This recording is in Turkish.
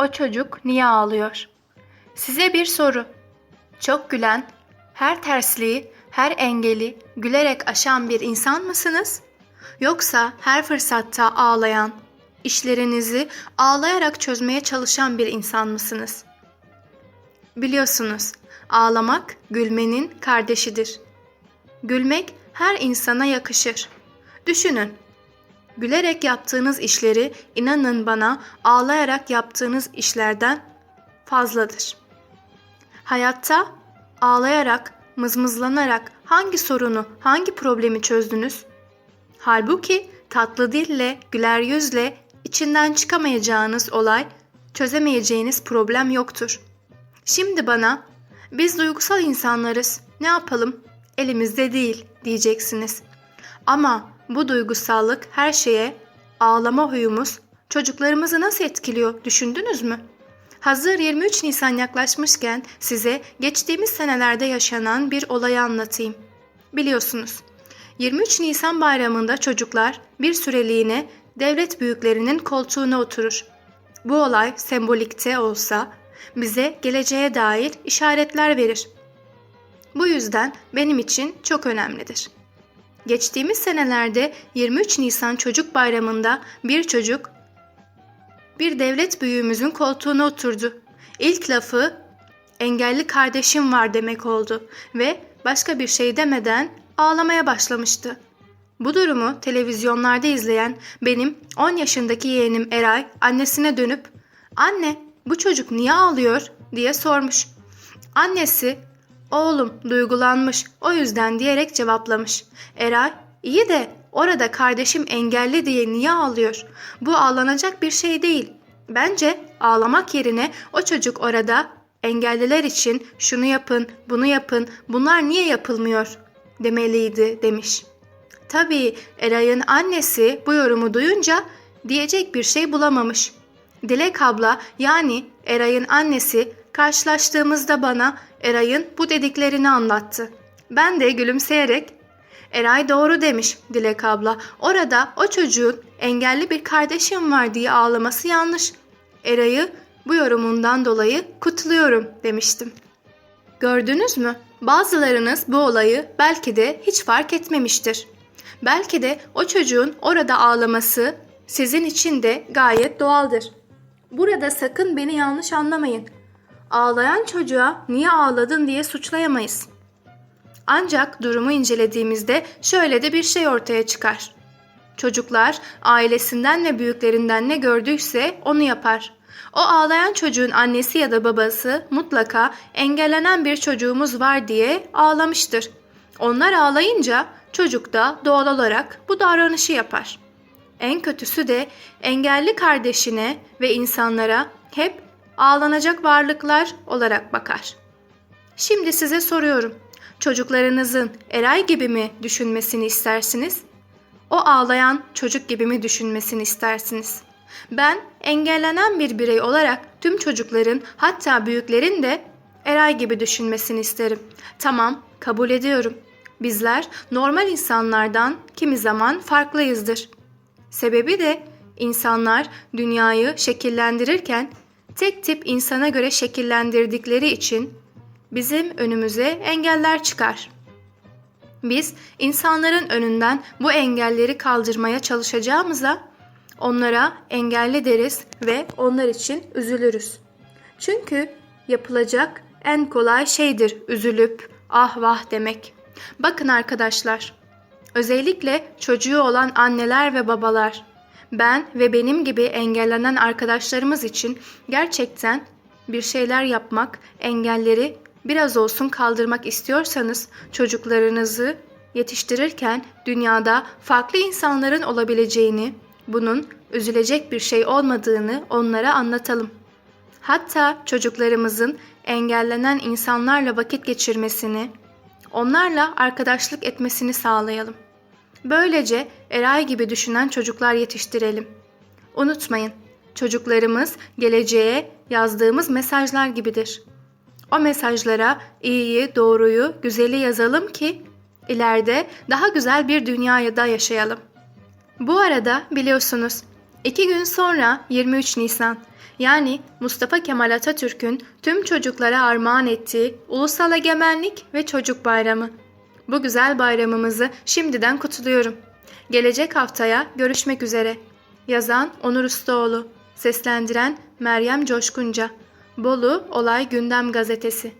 O çocuk niye ağlıyor? Size bir soru. Çok gülen, her tersliği, her engeli gülerek aşan bir insan mısınız? Yoksa her fırsatta ağlayan, işlerinizi ağlayarak çözmeye çalışan bir insan mısınız? Biliyorsunuz, ağlamak gülmenin kardeşidir. Gülmek her insana yakışır. Düşünün, Gülerek yaptığınız işleri inanın bana ağlayarak yaptığınız işlerden fazladır. Hayatta ağlayarak, mızmızlanarak hangi sorunu, hangi problemi çözdünüz? Halbuki tatlı dille, güler yüzle içinden çıkamayacağınız olay, çözemeyeceğiniz problem yoktur. Şimdi bana biz duygusal insanlarız. Ne yapalım? Elimizde değil diyeceksiniz. Ama bu duygusallık her şeye, ağlama huyumuz çocuklarımızı nasıl etkiliyor düşündünüz mü? Hazır 23 Nisan yaklaşmışken size geçtiğimiz senelerde yaşanan bir olayı anlatayım. Biliyorsunuz, 23 Nisan bayramında çocuklar bir süreliğine devlet büyüklerinin koltuğuna oturur. Bu olay sembolikte olsa bize geleceğe dair işaretler verir. Bu yüzden benim için çok önemlidir. Geçtiğimiz senelerde 23 Nisan Çocuk Bayramı'nda bir çocuk bir devlet büyüğümüzün koltuğuna oturdu. İlk lafı engelli kardeşim var demek oldu ve başka bir şey demeden ağlamaya başlamıştı. Bu durumu televizyonlarda izleyen benim 10 yaşındaki yeğenim Eray annesine dönüp "Anne, bu çocuk niye ağlıyor?" diye sormuş. Annesi Oğlum duygulanmış o yüzden diyerek cevaplamış. Eray iyi de orada kardeşim engelli diye niye ağlıyor? Bu ağlanacak bir şey değil. Bence ağlamak yerine o çocuk orada engelliler için şunu yapın, bunu yapın, bunlar niye yapılmıyor demeliydi demiş. Tabii Eray'ın annesi bu yorumu duyunca diyecek bir şey bulamamış. Dilek abla yani Eray'ın annesi karşılaştığımızda bana Eray'ın bu dediklerini anlattı. Ben de gülümseyerek Eray doğru demiş Dilek abla. Orada o çocuğun engelli bir kardeşim var diye ağlaması yanlış. Eray'ı bu yorumundan dolayı kutluyorum demiştim. Gördünüz mü? Bazılarınız bu olayı belki de hiç fark etmemiştir. Belki de o çocuğun orada ağlaması sizin için de gayet doğaldır. Burada sakın beni yanlış anlamayın. Ağlayan çocuğa niye ağladın diye suçlayamayız. Ancak durumu incelediğimizde şöyle de bir şey ortaya çıkar. Çocuklar ailesinden ve büyüklerinden ne gördüyse onu yapar. O ağlayan çocuğun annesi ya da babası mutlaka engellenen bir çocuğumuz var diye ağlamıştır. Onlar ağlayınca çocuk da doğal olarak bu davranışı yapar. En kötüsü de engelli kardeşine ve insanlara hep ağlanacak varlıklar olarak bakar. Şimdi size soruyorum. Çocuklarınızın Eray gibi mi düşünmesini istersiniz? O ağlayan çocuk gibi mi düşünmesini istersiniz? Ben engellenen bir birey olarak tüm çocukların hatta büyüklerin de Eray gibi düşünmesini isterim. Tamam, kabul ediyorum. Bizler normal insanlardan kimi zaman farklıyızdır. Sebebi de insanlar dünyayı şekillendirirken tek tip insana göre şekillendirdikleri için bizim önümüze engeller çıkar. Biz insanların önünden bu engelleri kaldırmaya çalışacağımıza onlara engelli deriz ve onlar için üzülürüz. Çünkü yapılacak en kolay şeydir üzülüp ah vah demek. Bakın arkadaşlar, özellikle çocuğu olan anneler ve babalar ben ve benim gibi engellenen arkadaşlarımız için gerçekten bir şeyler yapmak, engelleri biraz olsun kaldırmak istiyorsanız çocuklarınızı yetiştirirken dünyada farklı insanların olabileceğini, bunun üzülecek bir şey olmadığını onlara anlatalım. Hatta çocuklarımızın engellenen insanlarla vakit geçirmesini, onlarla arkadaşlık etmesini sağlayalım. Böylece Eray gibi düşünen çocuklar yetiştirelim. Unutmayın, çocuklarımız geleceğe yazdığımız mesajlar gibidir. O mesajlara iyiyi, doğruyu, güzeli yazalım ki ileride daha güzel bir dünyada yaşayalım. Bu arada biliyorsunuz İki gün sonra 23 Nisan yani Mustafa Kemal Atatürk'ün tüm çocuklara armağan ettiği Ulusal Egemenlik ve Çocuk Bayramı. Bu güzel bayramımızı şimdiden kutluyorum. Gelecek haftaya görüşmek üzere. Yazan Onur Ustaoğlu. Seslendiren Meryem Coşkunca. Bolu Olay Gündem Gazetesi.